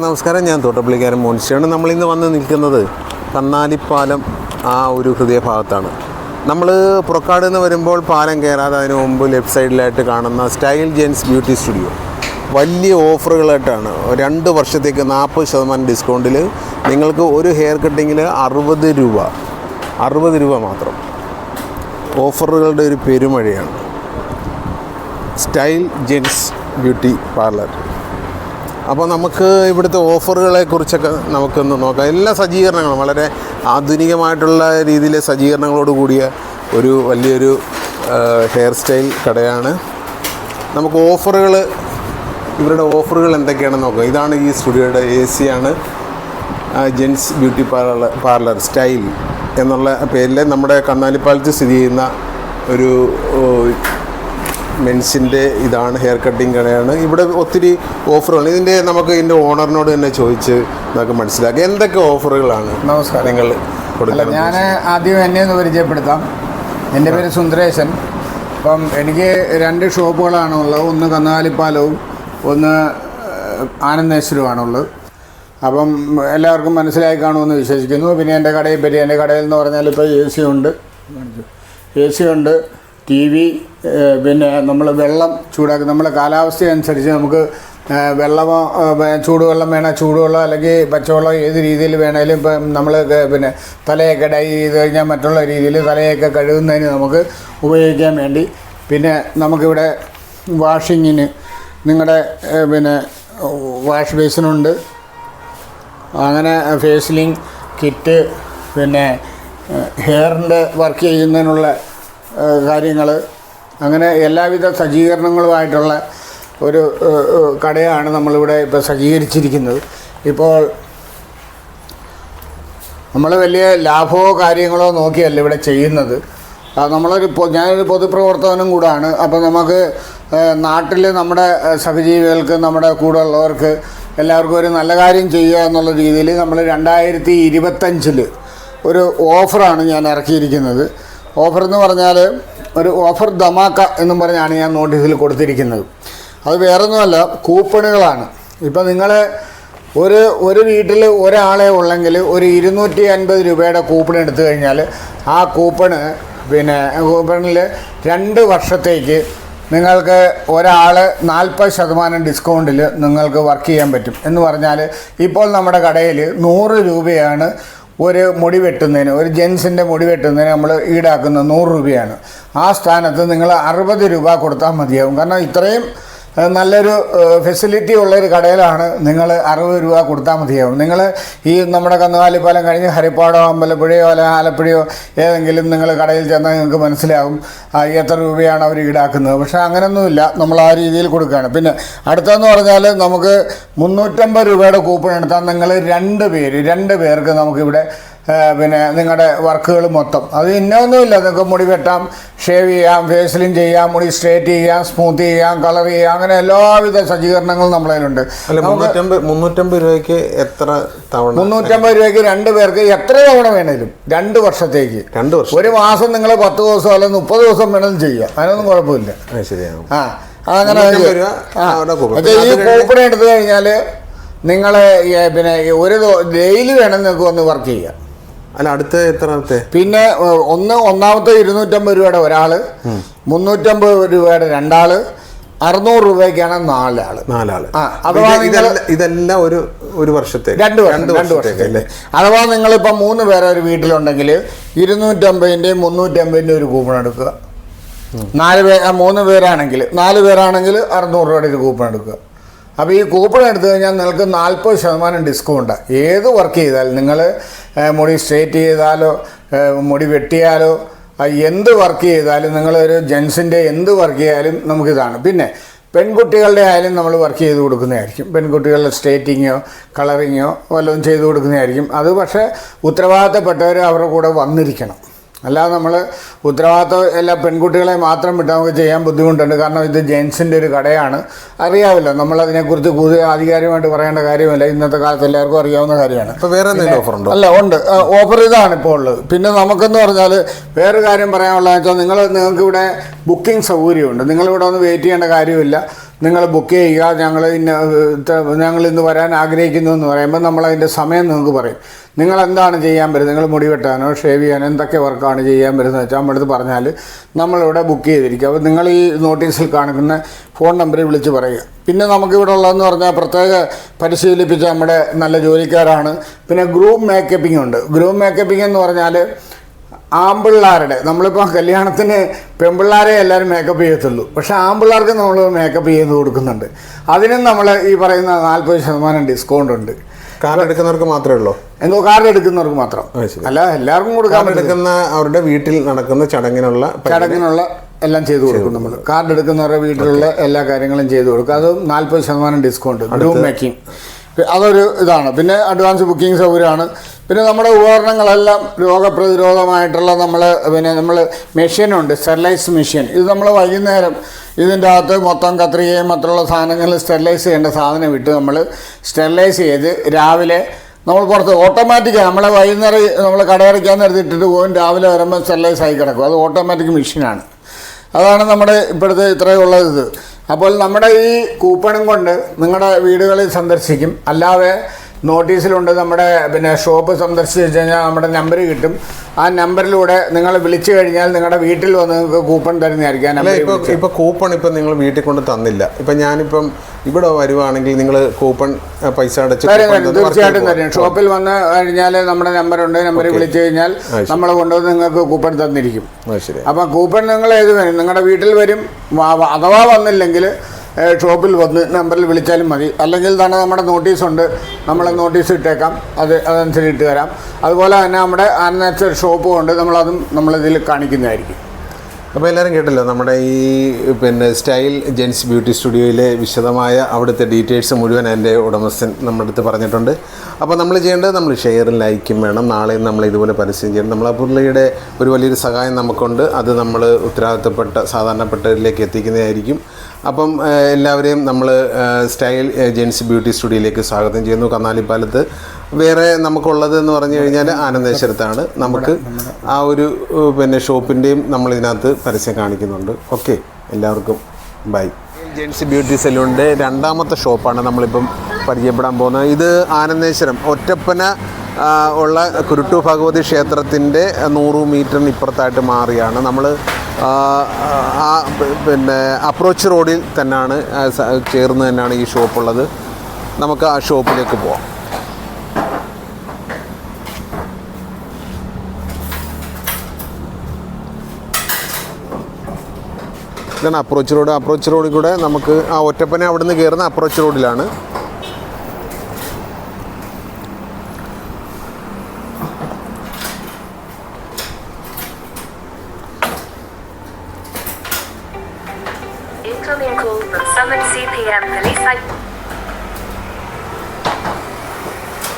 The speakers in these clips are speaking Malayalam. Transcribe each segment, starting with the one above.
നമസ്കാരം. ഞാൻ തോട്ടപ്പള്ളിക്കാരൻ മോൻസിയാണ്. നമ്മളിന്ന് വന്ന് നിൽക്കുന്നത് കണ്ണാലിപ്പാലം ആ ഒരു ഹൃദയഭാഗത്താണ്. നമ്മൾ പുറക്കാട് നിന്ന് വരുമ്പോൾ പാലം കയറാതെ അതിന് മുമ്പ് ലെഫ്റ്റ് സൈഡിലായിട്ട് കാണുന്ന സ്റ്റൈൽ ജെൻസ് ബ്യൂട്ടി സ്റ്റുഡിയോ. വലിയ ഓഫറുകളായിട്ടാണ്. രണ്ട് വർഷത്തേക്ക് നാൽപ്പത് ശതമാനം ഡിസ്കൗണ്ടിൽ നിങ്ങൾക്ക് ഒരു ഹെയർ കട്ടിങ്ങിൽ അറുപത് രൂപ അറുപത് രൂപ മാത്രം. ഓഫറുകളുടെ ഒരു പെരുമഴയാണ്. Style gents beauty parlour. അപ്പോൾ നമുക്ക് ഇവിടുത്തെ ഓഫറുകളെ കുറിച്ചൊക്കെ നമുക്കൊന്ന് നോക്കാം. എല്ലാ സജ്ജീകരണങ്ങളും വളരെ ആധുനികമായിട്ടുള്ള രീതിയിലെ സജ്ജീകരണങ്ങളോട് കൂടിയ ഒരു വലിയൊരു ഹെയർ സ്റ്റൈൽ കടയാണ്. നമുക്ക് ഓഫറുകൾ ഇവരുടെ ഓഫറുകൾ എന്തൊക്കെയാണെന്ന് നോക്കാം. ഇതാണ് ഈ സ്റ്റുഡിയോയുടെ എ സി ആണ്. Gents beauty parlour parlour style എന്നുള്ള പേരിൽ നമ്മുടെ കന്നാലിപ്പാലത്ത് സ്ഥിതി ചെയ്യുന്ന ഒരു മെൻസിന്റെ ഇതാണ് ഹെയർ കട്ടിങ് കടയാണ്. ഇവിടെ ഒത്തിരി ഓഫറുകൾ ഇതിന്റെ നമുക്ക് ഇതിന്റെ ഓണറിനോട് തന്നെ ചോദിച്ച് നമുക്ക് മനസ്സിലാക്കാം. എന്തൊക്കെ ഓഫറുകളാണ് നമസ്കാരം. നിങ്ങൾ കൊടുക്കുന്നത്? ഞാൻ ആദ്യം എന്നെ ഒന്ന് പരിചയപ്പെടുത്താം. എന്റെ പേര് സുന്ദരേശൻ. അപ്പം എനിക്ക് രണ്ട് ഷോപ്പുകളാണ് ഉള്ളത്. ഒന്ന് കന്നുകാലിപ്പാലവും ഒന്ന് ഏഹ്, ആനന്ദേശ്വരവുമാണുള്ളത്. അപ്പം എല്ലാവർക്കും മനസ്സിലായി കാണുമെന്ന് വിശ്വസിക്കുന്നു. പിന്നെ എന്റെ കടയെ പറ്റി എന്റെ കടയിൽ എന്ന് പറഞ്ഞാൽ ഇപ്പോൾ എ സി ഉണ്ട്. എ സി ഉണ്ട് ടി വി പിന്നെ നമ്മൾ വെള്ളം ചൂടാക്കി നമ്മുടെ കാലാവസ്ഥ അനുസരിച്ച് നമുക്ക് വെള്ളമോ ചൂടുവെള്ളം വേണം ചൂടുവെള്ളം അല്ലെങ്കിൽ പച്ചവെള്ളം ഏത് രീതിയിൽ വേണേലും ഇപ്പം നമ്മൾ പിന്നെ തലയൊക്കെ ഡൈ ചെയ്ത് കഴിഞ്ഞാൽ മറ്റുള്ള രീതിയിൽ തലയൊക്കെ കഴുകുന്നതിന് നമുക്ക് ഉപയോഗിക്കാൻ വേണ്ടി. പിന്നെ നമുക്കിവിടെ വാഷിങ്ങിന് നിങ്ങളുടെ പിന്നെ വാഷ് ബേസിനുണ്ട്. അങ്ങനെ ഫേസ്ലിംഗ് കിറ്റ് പിന്നെ ഹെയറിന്റെ വർക്ക് ചെയ്യുന്നതിനുള്ള കാര്യങ്ങൾ അങ്ങനെ എല്ലാവിധ സജ്ജീകരണങ്ങളുമായിട്ടുള്ള ഒരു കടയാണ് നമ്മളിവിടെ ഇപ്പോൾ സജ്ജീകരിച്ചിരിക്കുന്നത്. ഇപ്പോൾ നമ്മൾ വലിയ ലാഭമോ കാര്യങ്ങളോ നോക്കിയല്ല ഇവിടെ ചെയ്യുന്നത്. നമ്മളൊരു ഞാനൊരു പൊതുപ്രവർത്തകനും കൂടാണ്. അപ്പോൾ നമുക്ക് നാട്ടിൽ നമ്മുടെ സഹജീവികൾക്ക് നമ്മുടെ കൂടെ ഉള്ളവർക്ക് എല്ലാവർക്കും ഒരു നല്ല കാര്യം ചെയ്യുക എന്നുള്ള രീതിയിൽ നമ്മൾ രണ്ടായിരത്തി ഇരുപത്തഞ്ചിൽ ഒരു ഓഫറാണ് ഞാൻ ഇറക്കിയിരിക്കുന്നത്. ഓഫർ എന്ന് പറഞ്ഞാൽ ഒരു ഓഫർ ധമാക്ക എന്നും പറഞ്ഞാണ് ഞാൻ നോട്ടീസിൽ കൊടുത്തിരിക്കുന്നത്. അത് വേറൊന്നുമല്ല കൂപ്പണുകളാണ്. ഇപ്പം നിങ്ങൾ ഒരു ഒരു വീട്ടിൽ ഒരാളെ ഉള്ളെങ്കിൽ ഒരു ഇരുന്നൂറ്റി അൻപത് രൂപയുടെ കൂപ്പൺ എടുത്തു കഴിഞ്ഞാൽ ആ കൂപ്പണ് പിന്നെ കൂപ്പണിൽ രണ്ട് വർഷത്തേക്ക് നിങ്ങൾക്ക് ഒരാൾ നാൽപ്പത് ശതമാനം ഡിസ്കൗണ്ടിൽ നിങ്ങൾക്ക് വർക്ക് ചെയ്യാൻ പറ്റും. എന്ന് പറഞ്ഞാൽ ഇപ്പോൾ നമ്മുടെ കടയിൽ നൂറ് രൂപയാണ് ഒരു മുടി വെട്ടുന്നതിന് ഒരു ജെൻസിന്റെ മുടി വെട്ടുന്നതിന് നമ്മൾ ഈടാക്കുന്ന നൂറ് രൂപയാണ്. ആ സ്ഥാനത്ത് നിങ്ങൾ അറുപത് രൂപ കൊടുത്താൽ മതിയാവും. കാരണം ഇത്രയും നല്ലൊരു ഫെസിലിറ്റി ഉള്ളൊരു കടയിലാണ് നിങ്ങൾ അറുപത് രൂപ കൊടുത്താൽ മതിയാവും. നിങ്ങൾ ഈ നമ്മുടെ കന്നുകാലിപ്പാലം കഴിഞ്ഞ് ഹരിപ്പാടോ അമ്പലപ്പുഴയോ അല്ല ആലപ്പുഴയോ ഏതെങ്കിലും നിങ്ങൾ കടയിൽ ചെന്നാൽ നിങ്ങൾക്ക് മനസ്സിലാവും എത്ര രൂപയാണ് അവർ ഈടാക്കുന്നത്. പക്ഷേ അങ്ങനെയൊന്നുമില്ല നമ്മൾ ആ രീതിയിൽ കൊടുക്കുകയാണ്. പിന്നെ അടുത്തെന്ന് പറഞ്ഞാൽ നമുക്ക് മുന്നൂറ്റമ്പത് രൂപയുടെ കൂപ്പൺ എടുത്താൽ നിങ്ങൾ രണ്ട് പേര് രണ്ട് പേർക്ക് നമുക്കിവിടെ പിന്നെ നിങ്ങളുടെ വർക്കുകൾ മൊത്തം. അത് ഇന്നൊന്നുമില്ല നിങ്ങൾക്ക് മുടി വെട്ടാം ഷേവ് ചെയ്യാം ഫേസിലും ചെയ്യാം മുടി സ്ട്രേറ്റ് ചെയ്യാം സ്മൂത്ത് ചെയ്യാം കളർ ചെയ്യാം അങ്ങനെ എല്ലാവിധ സജ്ജീകരണങ്ങളും നമ്മളതിലുണ്ട് മുന്നൂറ്റമ്പത് രൂപയ്ക്ക് എത്ര തവണ? മുന്നൂറ്റമ്പത് രൂപയ്ക്ക് രണ്ട് പേർക്ക് എത്ര തവണ വേണേലും രണ്ട് വർഷത്തേക്ക്. രണ്ട് വർഷം. ഒരു മാസം നിങ്ങൾ പത്ത് ദിവസം അല്ലെങ്കിൽ മുപ്പത് ദിവസം വേണമെങ്കിലും ചെയ്യാം. അതിനൊന്നും കുഴപ്പമില്ല. ആ, ശരിയാണ് ആ അങ്ങനെ. ഈ കൂപ്പൺ എടുത്തു കഴിഞ്ഞാൽ നിങ്ങൾ പിന്നെ ഒരു ഡെയിലി വേണം നിങ്ങൾക്ക് വന്ന് വർക്ക് ചെയ്യാം അല്ല അടുത്ത എത്രാമത്തെ? പിന്നെ ഒന്ന് ഒന്നാമത്തെ ഇരുന്നൂറ്റമ്പത് രൂപയുടെ ഒരാൾ മുന്നൂറ്റമ്പത് രൂപയുടെ രണ്ടാൾ അറുന്നൂറ് രൂപയ്ക്കാണ് നാലാൾ. നാലാൾ. ആ, അഥവാ നിങ്ങൾ ഇതെല്ലാം- ഒരു ഒരു വർഷത്തെ രണ്ട് വർഷം രണ്ട് വർഷത്തേക്ക് അഥവാ നിങ്ങളിപ്പോൾ മൂന്ന് പേരെ ഒരു വീട്ടിലുണ്ടെങ്കിൽ ഇരുന്നൂറ്റമ്പതിന്റെയും മുന്നൂറ്റമ്പതിന്റെയും ഒരു കൂപ്പൺ എടുക്കുക. നാല് ആ, മൂന്ന് പേരാണെങ്കിൽ നാല് പേരാണെങ്കിൽ അറുന്നൂറ് രൂപയുടെ ഒരു കൂപ്പൺ എടുക്കുക. അപ്പോൾ ഈ കൂപ്പൺ എടുത്തു കഴിഞ്ഞാൽ നിങ്ങൾക്ക് നാൽപ്പത് ശതമാനം ഡിസ്കൗണ്ട് ഏത് വർക്ക് ചെയ്താലും നിങ്ങൾ മുടി സ്ട്രേറ്റ് ചെയ്താലോ മുടി വെട്ടിയാലോ എന്ത് വർക്ക് ചെയ്താലും നിങ്ങളൊരു ജെൻസിന്റെ എന്ത് വർക്ക് ചെയ്താലും നമുക്കിതാണ് പിന്നെ പെൺകുട്ടികളുടെ ആയാലും നമ്മൾ വർക്ക് ചെയ്ത് കൊടുക്കുന്നതായിരിക്കും. പെൺകുട്ടികളുടെ സ്ട്രേറ്റിങ്ങോ കളറിങ്ങോ വല്ലതും ചെയ്ത് കൊടുക്കുന്നതായിരിക്കും. അത് പക്ഷേ ഉത്തരവാദിത്തപ്പെട്ടവർ അവരുടെ കൂടെ വന്നിരിക്കണം. അല്ലാതെ നമ്മൾ ഉത്തരവാദിത്വം എല്ലാ പെൺകുട്ടികളെ മാത്രം വിട്ട് നമുക്ക് ചെയ്യാൻ ബുദ്ധിമുട്ടുണ്ട്. കാരണം ഇത് ജെൻസിന്റെ ഒരു കടയാണ്. അറിയാമല്ലോ നമ്മളതിനെക്കുറിച്ച് കൂടുതൽ ആധികാരികമായിട്ട് പറയേണ്ട കാര്യമില്ല. ഇന്നത്തെ കാലത്ത് എല്ലാവർക്കും അറിയാവുന്ന കാര്യമാണ്. ഇപ്പോൾ വേറെ എന്തെങ്കിലും ഓഫർ ഉണ്ടോ? അല്ല ഉണ്ട്. ഓഫർ ഇതാണ് ഇപ്പോൾ ഉള്ളത്. പിന്നെ നമുക്കെന്ന് പറഞ്ഞാൽ വേറെ കാര്യം പറയാനുള്ളതെന്ന് വെച്ചാൽ നിങ്ങൾ നിങ്ങൾക്ക് ഇവിടെ ബുക്കിംഗ് സൗകര്യമുണ്ട്. നിങ്ങളിവിടെ ഒന്ന് വെയിറ്റ് ചെയ്യേണ്ട കാര്യമില്ല. നിങ്ങൾ ബുക്ക് ചെയ്യുക ഞങ്ങൾ ഇന്ന ഞങ്ങൾ ഇന്ന് വരാൻ ആഗ്രഹിക്കുന്നു എന്ന് പറയുമ്പോൾ നമ്മൾ അതിന്റെ സമയം നിങ്ങൾക്ക് പറയും. നിങ്ങൾ എന്താണ് ചെയ്യാൻ വരുന്നത് നിങ്ങൾ മുടി വെട്ടാനോ ഷേവ് ചെയ്യാനോ എന്തൊക്കെ വർക്കാണ് ചെയ്യാൻ വരുന്നത് വെച്ചാൽ നമ്മുടെ അടുത്ത് പറഞ്ഞാൽ നമ്മളിവിടെ ബുക്ക് ചെയ്തിരിക്കും. അപ്പോൾ നിങ്ങൾ ഈ നോട്ടീസിൽ കാണിക്കുന്ന ഫോൺ നമ്പറിൽ വിളിച്ച് പറയുക. പിന്നെ നമുക്കിവിടെ ഉള്ളതെന്ന് പറഞ്ഞാൽ പ്രത്യേക പരിശീലിപ്പിച്ച നമ്മുടെ നല്ല ജോലിക്കാരാണ്. പിന്നെ ഗ്രൂപ്പ് മേക്കപ്പിംഗ് ഉണ്ട്. ഗ്രൂപ്പ് മേക്കപ്പിംഗ് എന്ന് പറഞ്ഞാൽ ആമ്പിള്ളാരുടെ നമ്മളിപ്പോൾ കല്യാണത്തിന് പെൺപിള്ളാരെ എല്ലാവരും മേക്കപ്പ് ചെയ്യത്തുള്ളൂ. പക്ഷേ ആമ്പിള്ളാർക്ക് നമ്മൾ മേക്കപ്പ് ചെയ്ത് കൊടുക്കുന്നുണ്ട്. അതിനും നമ്മൾ ഈ പറയുന്ന നാൽപ്പത് ശതമാനം ഡിസ്കൗണ്ട് ഉണ്ട്. കാർഡ് എടുക്കുന്നവർക്ക് മാത്രമേ ഉള്ളൂ? എന്തോ കാർഡ് എടുക്കുന്നവർക്ക് മാത്രം. അല്ല എല്ലാവർക്കും കൊടുക്കാൻ എടുക്കുന്ന അവരുടെ വീട്ടിൽ നടക്കുന്ന ചടങ്ങിനുള്ള ചടങ്ങിനുള്ള എല്ലാം ചെയ്തു കൊടുക്കും നമ്മൾ കാർഡ് എടുക്കുന്നവരുടെ വീട്ടിലുള്ള എല്ലാ കാര്യങ്ങളും ചെയ്തു കൊടുക്കും. അതും നാൽപ്പത് ശതമാനം ഡിസ്കൗണ്ട് ഗ്രൂം മേക്കിംഗ് അതൊരു ഇതാണ്. പിന്നെ അഡ്വാൻസ് ബുക്കിംഗ് സൗകര്യമാണ്. പിന്നെ നമ്മുടെ ഉപകരണങ്ങളെല്ലാം രോഗപ്രതിരോധമായിട്ടുള്ള നമ്മൾ പിന്നെ നമ്മൾ മെഷീനുണ്ട് സ്റ്റെറിലൈസ് മെഷീൻ. ഇത് നമ്മൾ വൈകുന്നേരം ഇതിന്റെ അകത്ത് മൊത്തം കത്രികയും മറ്റുള്ള സാധനങ്ങൾ സ്റ്റെറിലൈസ് ചെയ്യേണ്ട സാധനം വിട്ട് നമ്മൾ സ്റ്റെറിലൈസ് ചെയ്ത് രാവിലെ നമ്മൾ പുറത്ത് ഓട്ടോമാറ്റിക്കാണ് നമ്മളെ വൈകുന്നേരം നമ്മൾ കടയടയ്ക്കാൻ നേരത്തെ ഇട്ടിട്ട് പോകും രാവിലെ വരുമ്പോൾ സ്റ്റെറിലൈസ് ആയി കിടക്കും. അത് ഓട്ടോമാറ്റിക് മെഷീനാണ്. അതാണ് നമ്മുടെ ഇപ്പോഴത്തെ ഇത്രയുള്ള ഇത്. അപ്പോൾ നമ്മുടെ ഈ കൂപ്പണും കൊണ്ട് നിങ്ങളുടെ വീടുകളിൽ സന്ദർശിക്കും. അല്ലാതെ നോട്ടീസിലുണ്ട് നമ്മുടെ പിന്നെ ഷോപ്പ് സന്ദർശിച്ച് കഴിഞ്ഞാൽ നമ്മുടെ നമ്പർ കിട്ടും. ആ നമ്പറിലൂടെ നിങ്ങൾ വിളിച്ചു കഴിഞ്ഞാൽ നിങ്ങളുടെ വീട്ടിൽ വന്ന് നിങ്ങൾക്ക് കൂപ്പൺ തരുന്നതായിരിക്കും. ആ അല്ല ഇപ്പൊ ഇപ്പൊ കൂപ്പൺ ഇപ്പൊ നിങ്ങൾ വീട്ടിൽ കൊണ്ട് തന്നില്ല. ഇപ്പൊ ഞാനിപ്പം ഇവിടെ വരുവാണെങ്കിൽ നിങ്ങൾ കൂപ്പൺ പൈസ അടച്ച് തീർച്ചയായിട്ടും തരും. ഷോപ്പിൽ വന്ന് കഴിഞ്ഞാൽ നമ്മുടെ നമ്പറുണ്ട്. നമ്പറിൽ വിളിച്ചു കഴിഞ്ഞാൽ നമ്മൾ കൊണ്ടുവന്ന് നിങ്ങൾക്ക് കൂപ്പൺ തന്നിരിക്കും. അപ്പം കൂപ്പൺ നിങ്ങൾ ഏത് വരും നിങ്ങളുടെ വീട്ടിൽ വരും അഥവാ വന്നില്ലെങ്കിൽ ഷോപ്പിൽ വന്ന് നമ്പറിൽ വിളിച്ചാലും മതി. അല്ലെങ്കിൽ തന്നെ നമ്മുടെ നോട്ടീസുണ്ട് നമ്മൾ നോട്ടീസ് ഇട്ടേക്കാം. അത് അതനുസരിച്ച് ഇട്ട് തരാം. അതുപോലെ തന്നെ നമ്മുടെ ആനച്ചർ ഷോപ്പും ഉണ്ട്. നമ്മളതും നമ്മളിതിൽ കാണിക്കുന്നതായിരിക്കും. അപ്പോൾ എല്ലാവരും കേട്ടല്ലോ നമ്മുടെ ഈ പിന്നെ സ്റ്റൈൽ ജെൻസ് ബ്യൂട്ടി സ്റ്റുഡിയോയിലെ വിശദമായ അവിടുത്തെ ഡീറ്റെയിൽസ് മുഴുവൻ എന്റെ ഉടമസ്ഥൻ നമ്മുടെ അടുത്ത് പറഞ്ഞിട്ടുണ്ട്. അപ്പോൾ നമ്മൾ ചെയ്യേണ്ടത് നമ്മൾ ഷെയറും ലൈക്കും വേണം. നാളെയും നമ്മൾ ഇതുപോലെ പരസ്യം ചെയ്യണം. നമ്മൾ ആ പുള്ളിയുടെ ഒരു വലിയൊരു സഹായം നമുക്കുണ്ട്. അത് നമ്മൾ ഉത്തരവാദിത്തപ്പെട്ട സാധാരണപ്പെട്ടവരിലേക്ക് എത്തിക്കുന്നതായിരിക്കും. അപ്പം എല്ലാവരെയും നമ്മൾ സ്റ്റൈൽ ജെൻസ് ബ്യൂട്ടി സ്റ്റുഡിയോയിലേക്ക് സ്വാഗതം ചെയ്യുന്നു കന്നാലിപ്പാലത്ത്. വേറെ നമുക്കുള്ളത് എന്ന് പറഞ്ഞു കഴിഞ്ഞാൽ ആനന്ദേശ്വരത്താണ് നമുക്ക് ആ ഒരു പിന്നെ ഷോപ്പിന്റെയും നമ്മൾ ഇതിനകത്ത് പരസ്യം കാണിക്കുന്നുണ്ട്. ഓക്കെ എല്ലാവർക്കും ബൈ ജെൻസ് ബ്യൂട്ടി സലൂണിന്റെ രണ്ടാമത്തെ ഷോപ്പാണ് നമ്മളിപ്പം പരിചയപ്പെടാൻ പോകുന്നത്. ഇത് ആനന്ദേശ്വരം ഒറ്റപ്പന ഉള്ള കുരുട്ടു ഭഗവതി ക്ഷേത്രത്തിന്റെ നൂറ് മീറ്ററിന് ഇപ്പുറത്തായിട്ട് മാറിയാണ്. നമ്മൾ ആ പിന്നെ അപ്രോച്ച് റോഡിൽ തന്നെയാണ് ചേർന്ന് തന്നെയാണ് ഈ ഷോപ്പുള്ളത് നമുക്ക് ആ ഷോപ്പിലേക്ക് പോവാം. ഇതാണ് അപ്രോച്ച് റോഡ് അപ്രോച്ച് റോഡിൽ കൂടെ നമുക്ക് ആ ഒറ്റപ്പനെ അവിടെ നിന്ന് കയറുന്ന അപ്രോച്ച് റോഡിലാണ് Incoming call from Summit CPM Police.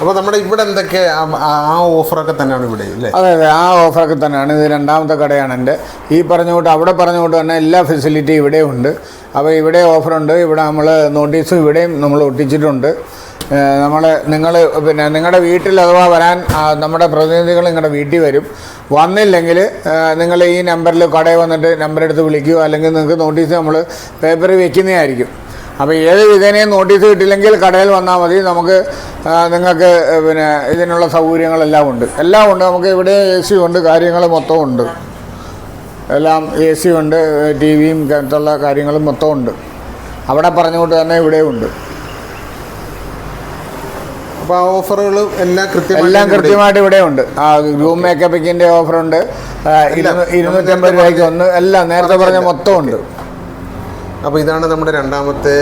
അപ്പോൾ നമ്മുടെ ഇവിടെ എന്തൊക്കെ ആ- ഓഫറൊക്കെ തന്നെയാണ് ഇവിടെ അല്ലേ? അതെ അതെ ആ ഓഫറൊക്കെ തന്നെയാണ്. ഇത് രണ്ടാമത്തെ കടയാണ് എന്റെ. ഈ പറഞ്ഞ കൂട്ട് അവിടെ പറഞ്ഞ കൂട്ട് തന്നെ എല്ലാ ഫെസിലിറ്റിയും ഇവിടെ ഉണ്ട്. അപ്പോൾ ഇവിടെ ഓഫറുണ്ട് ഇവിടെ നമ്മൾ നോട്ടീസും ഇവിടെയും നമ്മൾ ഒട്ടിച്ചിട്ടുണ്ട്. നമ്മൾ നിങ്ങൾ പിന്നെ നിങ്ങളുടെ വീട്ടിൽ അഥവാ വരാൻ നമ്മുടെ പ്രതിനിധികൾ നിങ്ങളുടെ വീട്ടിൽ വരും. വന്നില്ലെങ്കിൽ നിങ്ങൾ ഈ നമ്പറിൽ കടയിൽ വന്നിട്ട് നമ്പർ എടുത്ത് വിളിക്കുകയോ അല്ലെങ്കിൽ നിങ്ങൾക്ക് നോട്ടീസ് നമ്മൾ പേപ്പറിൽ വെക്കുന്നതായിരിക്കും. അപ്പോൾ ഏത് വിധേനയും നോട്ടീസ് കിട്ടില്ലെങ്കിൽ കടയിൽ വന്നാൽ മതി. നമുക്ക് നിങ്ങൾക്ക് പിന്നെ ഇതിനുള്ള സൗകര്യങ്ങളെല്ലാം ഉണ്ട്. എല്ലാം ഉണ്ട്. നമുക്ക് ഇവിടെ എ സി ഉണ്ട്. കാര്യങ്ങൾ മൊത്തം ഉണ്ട്. എല്ലാം എ സി ഉണ്ട്. ടി വിയും അങ്ങനത്തുള്ള കാര്യങ്ങളും മൊത്തം ഉണ്ട്. അവിടെ പറഞ്ഞുകൊണ്ട് തന്നെ ഇവിടെ ഉണ്ട്. അപ്പോൾ ആ ഓഫറുകൾ എല്ലാം കൃത്യമായിട്ട് എല്ലാം കൃത്യമായിട്ട് ഇവിടെ ഉണ്ട്. ആ റൂം മേക്കപ്പിക്കിന്റെ ഓഫറുണ്ട് ഇരുന്നൂറ്റമ്പത് രൂപയ്ക്ക് ഒന്ന്. എല്ലാം നേരത്തെ പറഞ്ഞ മൊത്തം ഉണ്ട്. അപ്പോൾ ഇതാണ് നമ്മുടെ രണ്ടാമത്തെ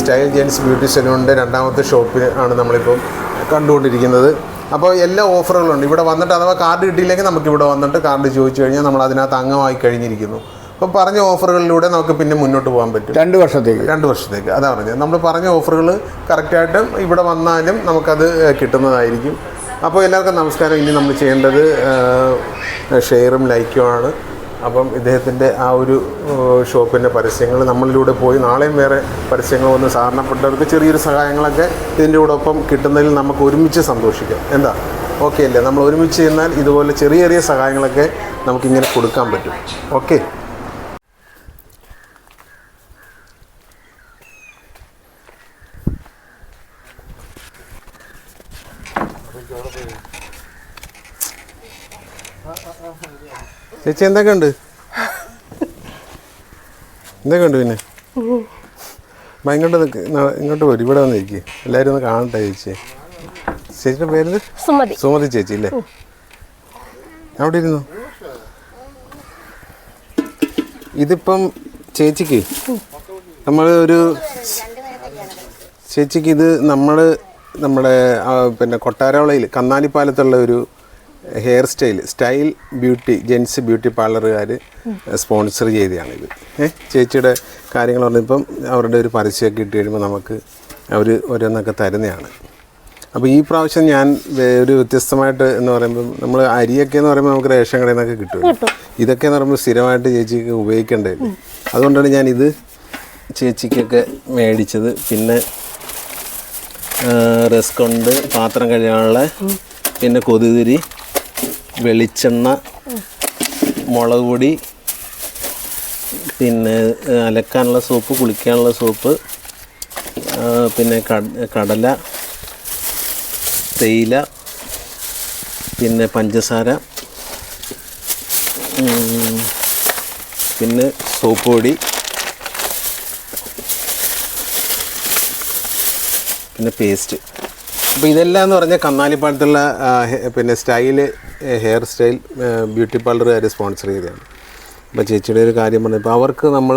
സ്റ്റൈൽ ജെൻസ് ബ്യൂട്ടി സലൂണിന്റെ രണ്ടാമത്തെ ഷോപ്പിൽ ആണ് നമ്മളിപ്പം കണ്ടുകൊണ്ടിരിക്കുന്നത്. അപ്പോൾ എല്ലാ ഓഫറുകളുണ്ട് ഇവിടെ വന്നിട്ട് അഥവാ കാർഡ് കിട്ടിയില്ലെങ്കിൽ നമുക്ക് ഇവിടെ വന്നിട്ട് കാർഡ് ചോദിച്ചു കഴിഞ്ഞാൽ നമ്മൾ അതിനകത്ത് അംഗമായി കഴിഞ്ഞിരിക്കുന്നു. അപ്പോൾ പറഞ്ഞ ഓഫറുകളിലൂടെ നമുക്ക് പിന്നെ മുന്നോട്ട് പോകാൻ പറ്റും. രണ്ട് വർഷത്തേക്ക്. രണ്ട് വർഷത്തേക്ക്. അതാ പറഞ്ഞത്. നമ്മൾ പറഞ്ഞ ഓഫറുകൾ കറക്റ്റായിട്ടും ഇവിടെ വന്നാലും നമുക്കത് കിട്ടുന്നതായിരിക്കും. അപ്പോൾ എല്ലാവർക്കും നമസ്കാരം. ഇനി നമ്മൾ ചെയ്യേണ്ടത് ഷെയറും ലൈക്കും ലൈക്കുമാണ് അപ്പം ഇദ്ദേഹത്തിന്റെ ആ ഒരു ഷോപ്പിന്റെ പരസ്യങ്ങൾ നമ്മളിലൂടെ പോയി നാളെയും വേറെ പരസ്യങ്ങൾ വന്ന് സാധാരണപ്പെട്ടവർക്ക് ചെറിയൊരു സഹായങ്ങളൊക്കെ ഇതിന്റെ കൂടെ ഒപ്പം കിട്ടുന്നതിൽ നമുക്ക് ഒരുമിച്ച് സന്തോഷിക്കാം. എന്താ? ഓക്കെ അല്ലേ? നമ്മൾ ഒരുമിച്ച് ചെന്നാൽ ഇതുപോലെ ചെറിയ ചെറിയ സഹായങ്ങളൊക്കെ നമുക്കിങ്ങനെ കൊടുക്കാൻ പറ്റും. ഓക്കെ? ചേച്ചി എന്തൊക്കെ ഉണ്ട്? എന്തൊക്കെ ഉണ്ട് പിന്നെ? ഇങ്ങോട്ട് ഇങ്ങോട്ട് പോരും ഇവിടെ വന്നിരിക്കും എല്ലാവരും ഒന്ന് കാണട്ടെ ചേച്ചി. ചേച്ചിയുടെ പേര് സുമതി. സുമതി ചേച്ചി അല്ലേ? അവിടെ ഇരുന്നു? ഇതിപ്പം ചേച്ചിക്ക് നമ്മൾ ഒരു ചേച്ചിക്ക് ഇത് നമ്മൾ നമ്മുടെ പിന്നെ കൊട്ടാരവളയിൽ കന്നാലിപ്പാലത്തുള്ള ഒരു hair style style beauty gents beauty പാർലറുകാർ sponsor ചെയ്തതാണിത് ഏഹ് ചേച്ചിയുടെ കാര്യങ്ങൾ പറഞ്ഞപ്പം അവരുടെ ഒരു പരസ്യമൊക്കെ ഇട്ട് കഴിയുമ്പോൾ നമുക്ക് അവർ ഓരോന്നൊക്കെ തരുന്നതാണ്. അപ്പോൾ ഈ പ്രാവശ്യം ഞാൻ ഒരു വ്യത്യസ്തമായിട്ട് എന്ന് പറയുമ്പോൾ നമ്മൾ അരിയൊക്കെ എന്ന് പറയുമ്പോൾ നമുക്ക് റേഷൻ കടയിൽ നിന്നൊക്കെ കിട്ടും. ഇതൊക്കെ എന്ന് പറയുമ്പോൾ സ്ഥിരമായിട്ട് ചേച്ചിക്ക് ഉപയോഗിക്കേണ്ടത് അതുകൊണ്ടാണ് ഞാൻ ഇത് ചേച്ചിക്കൊക്കെ മേടിച്ചത്. പിന്നെ റസ്ക് ഉണ്ട് പാത്രം കഴിയാനുള്ള പിന്നെ കൊതുതിരി വെളിച്ചെണ്ണ മുളക് പൊടി പിന്നെ അലക്കാനുള്ള സോപ്പ് കുളിക്കാനുള്ള സോപ്പ് പിന്നെ കടല തേയില പിന്നെ പഞ്ചസാര പിന്നെ സോപ്പ് പൊടി പിന്നെ പേസ്റ്റ്. അപ്പോൾ ഇതെല്ലാം എന്ന് പറഞ്ഞാൽ കന്നാലിപ്പാടത്തുള്ള പിന്നെ സ്റ്റൈൽ ഹെയർ സ്റ്റൈൽ ബ്യൂട്ടി പാർലറുകാർ സ്പോൺസർ ചെയ്തതാണ്. അപ്പോൾ ചേച്ചിയുടെ ഒരു കാര്യം പറഞ്ഞപ്പോൾ അവർക്ക് നമ്മൾ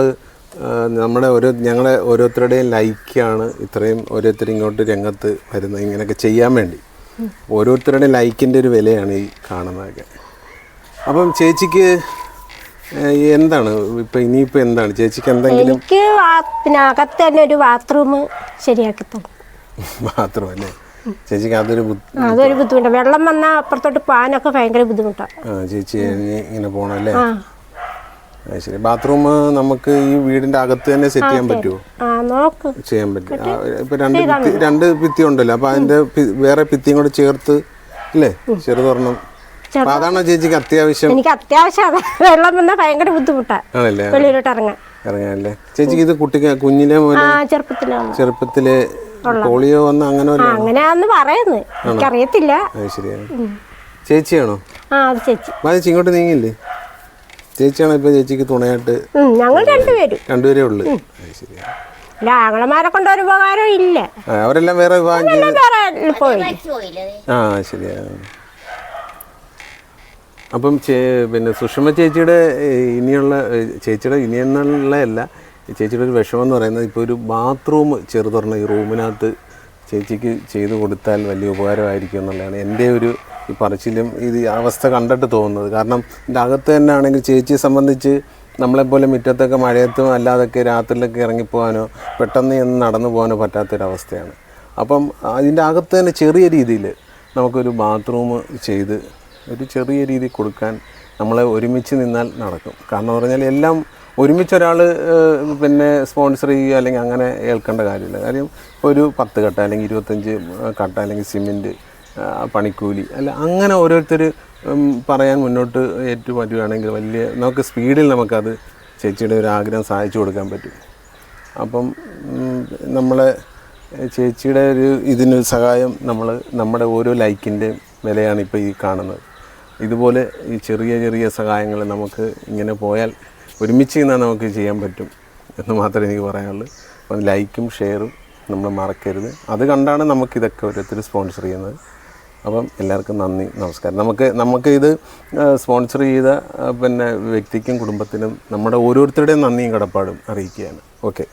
നമ്മുടെ ഓരോ ഞങ്ങളെ ഓരോരുത്തരുടെയും ലൈക്കാണ് ഇത്രയും ഓരോരുത്തർ ഇങ്ങോട്ട് രംഗത്ത് വരുന്നത് ഇങ്ങനെയൊക്കെ ചെയ്യാൻ വേണ്ടി. ഓരോരുത്തരുടെയും ലൈക്കിന്റെ ഒരു വിലയാണ് ഈ കാണുന്നതൊക്കെ. അപ്പം ചേച്ചിക്ക് എന്താണ് ഇപ്പൊ ഇനിയിപ്പോ എന്താണ്? ചേച്ചിക്ക് എന്തെങ്കിലും എനിക്ക് പിന്നെ അകത്ത് തന്നെ ഒരു ബാത്റൂം ശരിയാക്കി തന്നു. മാത്രമല്ലേ ചേച്ചിക്ക് അതൊരു അതൊരു ബുദ്ധിമുട്ടാണ് വെള്ളം വന്നാൽ അപ്പുറത്തോട്ട് പോകാനൊക്കെ ഭയങ്കര ബുദ്ധിമുട്ടാണ് ആ ചേച്ചി ഇങ്ങനെ പോകണല്ലേ അല്ലേ? ശരി. ബാത്റൂം നമുക്ക് ഈ വീടിന്റെ അകത്ത് തന്നെ സെറ്റ് ചെയ്യാൻ പറ്റുമോ ചെയ്യാൻ പറ്റും. ഇപ്പൊ രണ്ട് ഭിത്തി രണ്ട് ഭിത്തി ഉണ്ടല്ലോ. അപ്പൊ അതിന്റെ വേറെ ഭിത്തിയും കൂടെ ചേർത്ത് അല്ലേ? ചെറുതൊരെണ്ണം. അതാണോ ചേച്ചിക്ക് അത്യാവശ്യം? എനിക്ക് അത്യാവശ്യം അതാ. വെള്ളം വന്നാൽ ഭയങ്കര ബുദ്ധിമുട്ടാണ് വെളിയിലോട്ട് ഇറങ്ങാൻ. ഇറങ്ങാനല്ലേ? ചേച്ചിക്ക് ഇത് കുട്ടിക്ക് കുഞ്ഞിലെ ചെറുപ്പത്തിലെ ചെറുപ്പത്തിൽ പോളിയോ വന്ന അങ്ങനെ അങ്ങനെയാന്ന് പറയുന്നത് എനിക്കറിയത്തില്ല. ശരിയാണ് ചേച്ചിയാണോ? ആ അത് ചേച്ചി. അത് ഇങ്ങോട്ട് നീങ്ങില്ലേ ചേച്ചിയാണോ ഇപ്പൊ ചേച്ചിക്ക് തുണയായിട്ട് ഞങ്ങൾ രണ്ടുപേരും. രണ്ടുപേരേ ഉള്ളു. ശരിയാണ് ആങ്ങളമാരെ കൊണ്ട് ഒരു ഉപകാരം ഇല്ല. അവരെല്ലാം വേറെ വിഭാഗം പോയി. ആ ശരിയാ അപ്പം പിന്നെ സുഷമ ചേച്ചിയുടെ ഇനിയുള്ള ചേച്ചിയുടെ ചേച്ചിയുടെ ഇനിയെന്നുള്ളതല്ല ചേച്ചിയുടെ ഒരു വിഷമം എന്ന് പറയുന്നത് ഇപ്പോൾ ഒരു ബാത്റൂം ചെറുതൊരെണ്ണം ഈ റൂമിനകത്ത് ചേച്ചിക്ക് ചെയ്തു കൊടുത്താൽ വലിയ ഉപകാരമായിരിക്കും എന്നുള്ളതാണ് എന്റെ ഒരു ഈ പറച്ചിലും ഇത് അവസ്ഥ കണ്ടിട്ട് തോന്നുന്നത്. കാരണം ഇതിന്റെ അകത്ത് തന്നെ ആണെങ്കിൽ ചേച്ചിയെ സംബന്ധിച്ച് നമ്മളെപ്പോലെ മുറ്റത്തൊക്കെ മഴയത്തും അല്ലാതൊക്കെ രാത്രിയിലൊക്കെ ഇറങ്ങിപ്പോകാനോ പെട്ടെന്ന് ചെന്ന് നടന്നു പോകാനോ പറ്റാത്തൊരവസ്ഥയാണ്. അപ്പം അതിന്റെ അകത്ത് തന്നെ ചെറിയ രീതിയിൽ നമുക്കൊരു ബാത്റൂം ചെയ്ത് ഒരു ചെറിയ രീതി കൊടുക്കാൻ നമ്മളെ ഒരുമിച്ച് നിന്നാൽ നടക്കും. കാരണം പറഞ്ഞാൽ എല്ലാം ഒരുമിച്ച് ഒരാൾ പിന്നെ സ്പോൺസർ ചെയ്യുക അല്ലെങ്കിൽ അങ്ങനെ ഏൽക്കേണ്ട കാര്യമില്ല. കാര്യം ഒരു പത്ത് കട്ട അല്ലെങ്കിൽ ഇരുപത്തഞ്ച് കട്ട അല്ലെങ്കിൽ സിമെന്റ് പണിക്കൂലി അല്ല അങ്ങനെ ഓരോരുത്തർ പറയാൻ മുന്നോട്ട് ഏറ്റവും പറ്റുകയാണെങ്കിൽ വലിയ നമുക്ക് സ്പീഡിൽ നമുക്കത് ചേച്ചിയുടെ ഒരു ആഗ്രഹം സഹായിച്ചു കൊടുക്കാൻ പറ്റും. അപ്പം നമ്മളെ ചേച്ചിയുടെ ഒരു ഇതിന് സഹായം നമ്മൾ നമ്മുടെ ഓരോ ലൈക്കിന്റെയും വിലയാണ് ഇപ്പോൾ ഈ കാണുന്നത്. ഇതുപോലെ ഈ ചെറിയ ചെറിയ സഹായങ്ങൾ നമുക്ക് ഇങ്ങനെ പോയാൽ ഒരുമിച്ച് നിന്നാൽ നമുക്ക് ചെയ്യാൻ പറ്റും എന്ന് മാത്രമേ എനിക്ക് പറയാനുള്ളൂ. അപ്പം ലൈക്കും ഷെയറും നമ്മൾ മറക്കരുത്. അത് കണ്ടാണ് നമുക്കിതൊക്കെ ഓരോരുത്തർ സ്പോൺസർ ചെയ്യുന്നത്. അപ്പം എല്ലാവർക്കും നന്ദി നമസ്കാരം. നമുക്ക് നമുക്ക് ഇത് സ്പോൺസർ ചെയ്ത പിന്നെ വ്യക്തിക്കും കുടുംബത്തിനും നമ്മുടെ ഓരോരുത്തരുടെയും നന്ദിയും കടപ്പാടും അറിയിക്കുകയാണ്. ഓക്കെ.